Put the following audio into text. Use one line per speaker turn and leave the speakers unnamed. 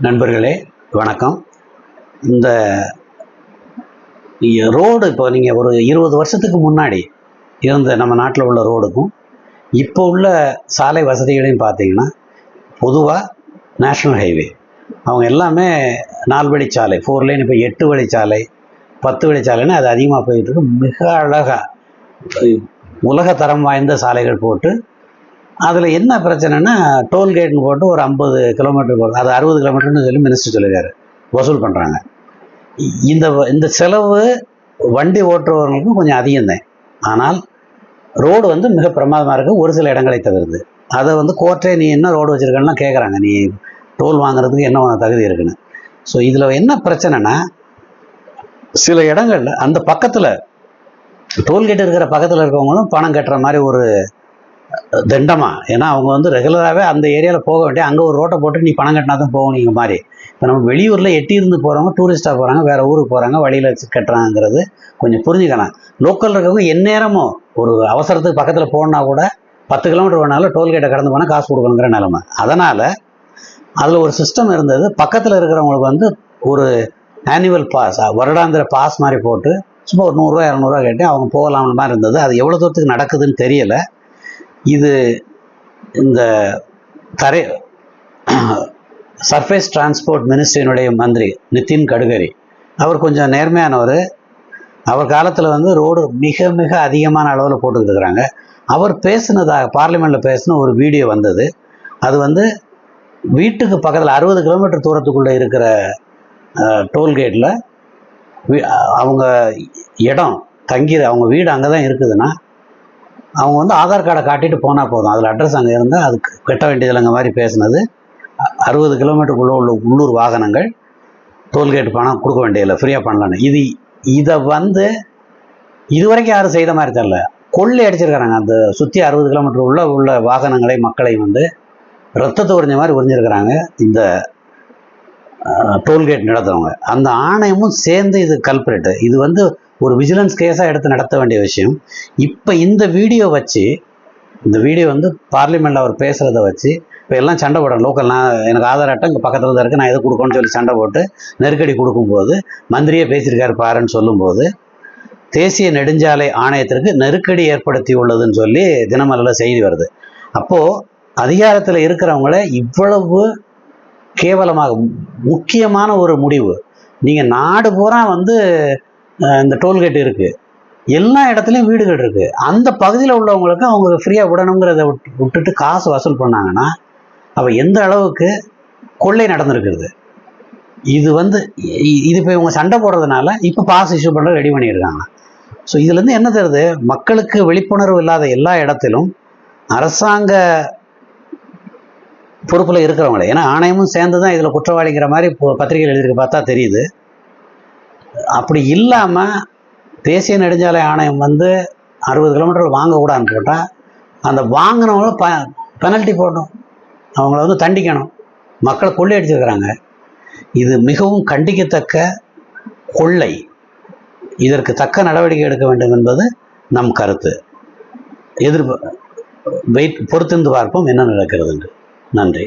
நண்பர்களே வணக்கம். இந்த ரோடு இப்போ நீங்கள் ஒரு இருபது வருஷத்துக்கு முன்னாடி இருந்த நம்ம நாட்டில் உள்ள ரோடுக்கும் இப்போ உள்ள சாலை வசதிகளையும் பார்த்தீங்கன்னா பொதுவாக நேஷ்னல் ஹைவே. அவங்க எல்லாமே நாலு வழிச்சாலை ஃபோர் லைன் இப்போ எட்டு வழிச்சாலை பத்து வழிச்சாலைன்னு அது அதிகமாக போயிட்டு இருக்கு. மிக அழகாக உலக தரம் வாய்ந்த சாலைகள் போட்டு அதில் என்ன பிரச்சனைனா டோல்கேட்னு போட்டு ஒரு ஐம்பது கிலோமீட்டர் போகிறது அது அறுபது கிலோமீட்டர்னு சொல்லி மினிஸ்டர் சொல்லியிருக்காரு வசூல் பண்ணுறாங்க இந்த இந்த செலவு வண்டி ஓட்டுறவர்களுக்கும் கொஞ்சம் அதிகம்தான். ஆனால் ரோடு வந்து மிக பிரமாதமாக இருக்குது ஒரு சில இடங்களை தவிர்த்து. அதை வந்து கோர்ட்டே நீ என்ன ரோடு வச்சுருக்கன்னா கேட்குறாங்க நீ டோல் வாங்குறதுக்கு என்ன உனக்கு தகுதி இருக்குன்னு. ஸோ இதில் என்ன பிரச்சனைனா சில இடங்களில் அந்த பக்கத்தில் டோல்கேட் இருக்கிற பக்கத்தில் இருக்கவங்களும் பணம் கட்டுற மாதிரி ஒரு தண்டமா. ஏன்னா அவங்க வந்து ரெகுலராகவே அந்த ஏரியாவில் போக வேண்டிய அங்கே ஒரு ரோட்டை போட்டு நீ பணம் கட்டினா தான் போகணுங்க மாதிரி இப்போ நம்ம வெளியூரில் எட்டி இருந்து போகிறவங்க டூரிஸ்ட்டாக போகிறாங்க வேறு ஊருக்கு போகிறாங்க வழியில் வச்சு கட்டுறாங்கிறது கொஞ்சம் புரிஞ்சுக்கலாம் லோக்கல் இருக்கவங்க எந்நேரமும் ஒரு அவசரத்துக்கு பக்கத்தில் போகணுன்னா கூட பத்து கிலோமீட்டர் வேணாலும் டோல்கேட்டை கடந்து போனால் காசு கொடுக்கணுங்கிற நிலமை. அதனால் அதில் ஒரு சிஸ்டம் இருந்தது. பக்கத்தில் இருக்கிறவங்களுக்கு வந்து ஒரு ஆனுவல் பாஸ் வருடாந்திர பாஸ் மாதிரி போட்டு சும்மா ஒரு நூறுரூவா இரநூறுவா கேட்டு அவங்க போகலாம்னு மாதிரி இருந்தது. அது எவ்வளோ தூரத்துக்கு நடக்குதுன்னு தெரியலை. இது இந்த தரை சர்ஃபேஸ் டிரான்ஸ்போர்ட் மினிஸ்ட்ரியினுடைய மந்திரி நிதின் கட்கரி. அவர் கொஞ்சம் நேர்மையானவர். அவர் காலத்தில் வந்து ரோடு மிக மிக அதிகமான அளவில் போட்டுக்கிட்டு இருக்கிறாங்க அவர் பேசினதாக பார்லிமெண்ட்டில் பேசின ஒரு வீடியோ வந்தது. அது வந்து வீட்டுக்கு பக்கத்தில் அறுபது கிலோமீட்டர் தூரத்துக்குள்ளே இருக்கிற டோல்கேட்டில் அவங்க இடம் தங்கி அவங்க வீடு அங்கே தான் இருக்குதுன்னா அவங்க வந்து ஆதார் கார்டை காட்டிட்டு போனால் போதும். அதில் அட்ரஸ் அங்கே இருந்தால் அதுக்கு கட்ட வேண்டியதில்லைங்க மாதிரி பேசினது. அறுபது கிலோமீட்டருக்குள்ளே உள்ள உள்ளூர் வாகனங்கள் டோல்கேட் பணம் கொடுக்க வேண்டியதில்லை. ஃப்ரீயாக பண்ணலான்னு. இது இதை வந்து இதுவரைக்கும் யாரும் செய்த மாதிரி தெரில கொள்ளை அடிச்சிருக்கிறாங்க. அந்த சுற்றி அறுபது கிலோமீட்டர் உள்ள உள்ள வாகனங்களை மக்களை வந்து ரத்தத்தை உறிஞ்ச மாதிரி உறிஞ்சிருக்கிறாங்க. இந்த டோல்கேட் நடத்துறவங்க. அந்த ஆணையமும் சேர்ந்து இது கல்பரேட்டு இது வந்து ஒரு விஜிலன்ஸ் கேஸாக எடுத்து நடத்த வேண்டிய விஷயம். இப்போ இந்த வீடியோ வச்சு இந்த வீடியோ வந்து பார்லிமெண்ட்டில் அவர் பேசுகிறத வச்சு இப்போ எல்லாம் சண்டை போடுறேன் லோக்கல் நான் எனக்கு ஆதார் அட்டை இங்கே பக்கத்தில் தான் இருக்குது நான் எதை கொடுக்கணும்னு சொல்லி சண்டை போட்டு நெருக்கடி கொடுக்கும்போது மந்திரியே பேசியிருக்காரு பாருன்னு சொல்லும்போது தேசிய நெடுஞ்சாலை ஆணையத்திற்கு நெருக்கடி ஏற்படுத்தி உள்ளதுன்னு சொல்லி தினமலரில் செய்தி வருது. அப்போது அதிகாரத்தில் இருக்கிறவங்கள இவ்வளவு கேவலமாக முக்கியமான ஒரு முடிவு. நீங்கள் நாடு பூரா வந்து இந்த டோல்கேட் இருக்குது எல்லா இடத்துலையும் வீடுகள் இருக்குது அந்த பகுதியில் உள்ளவங்களுக்கு அவங்க ஃப்ரீயாக விடணுங்கிறத விட்டு விட்டுட்டு காசு வசூல் பண்ணாங்கன்னா அப்போ எந்த அளவுக்கு கொள்ளை நடந்திருக்குது இது வந்து இது இப்போ இவங்க சண்டை போடுறதுனால இப்போ பாஸ் இஷ்யூ பண்ணுற ரெடி பண்ணியிருக்காங்க. ஸோ இதுலேருந்து என்ன தெரியுது? மக்களுக்கு விழிப்புணர்வு இல்லாத எல்லா இடத்திலும் அரசாங்க பொறுப்பில் இருக்கிறவங்களே. ஏன்னா ஆணையமும் சேர்ந்து தான் இதில் குற்றவாளிங்கிற மாதிரி இப்போ பத்திரிகையில் எழுதிருக்கு பார்த்தா தெரியுது. அப்படி இல்லாமல் தேசிய நெடுஞ்சாலை ஆணையம் வந்து அறுபது கிலோமீட்டர் வாங்கக்கூடாதுன்னு போட்டால் அந்த வாங்கினவங்களும் ப பெனல்ட்டி போடணும். அவங்கள வந்து தண்டிக்கணும். மக்களை கொள்ளையடிச்சிருக்கிறாங்க இது மிகவும் கண்டிக்கத்தக்க கொள்ளை. இதற்கு தக்க நடவடிக்கை எடுக்க வேண்டும் என்பது நம் கருத்து. எதிர்ப்பு வெயிட் பொறுத்திருந்து பார்ப்போம் என்ன நடக்கிறது என்று நன்றி.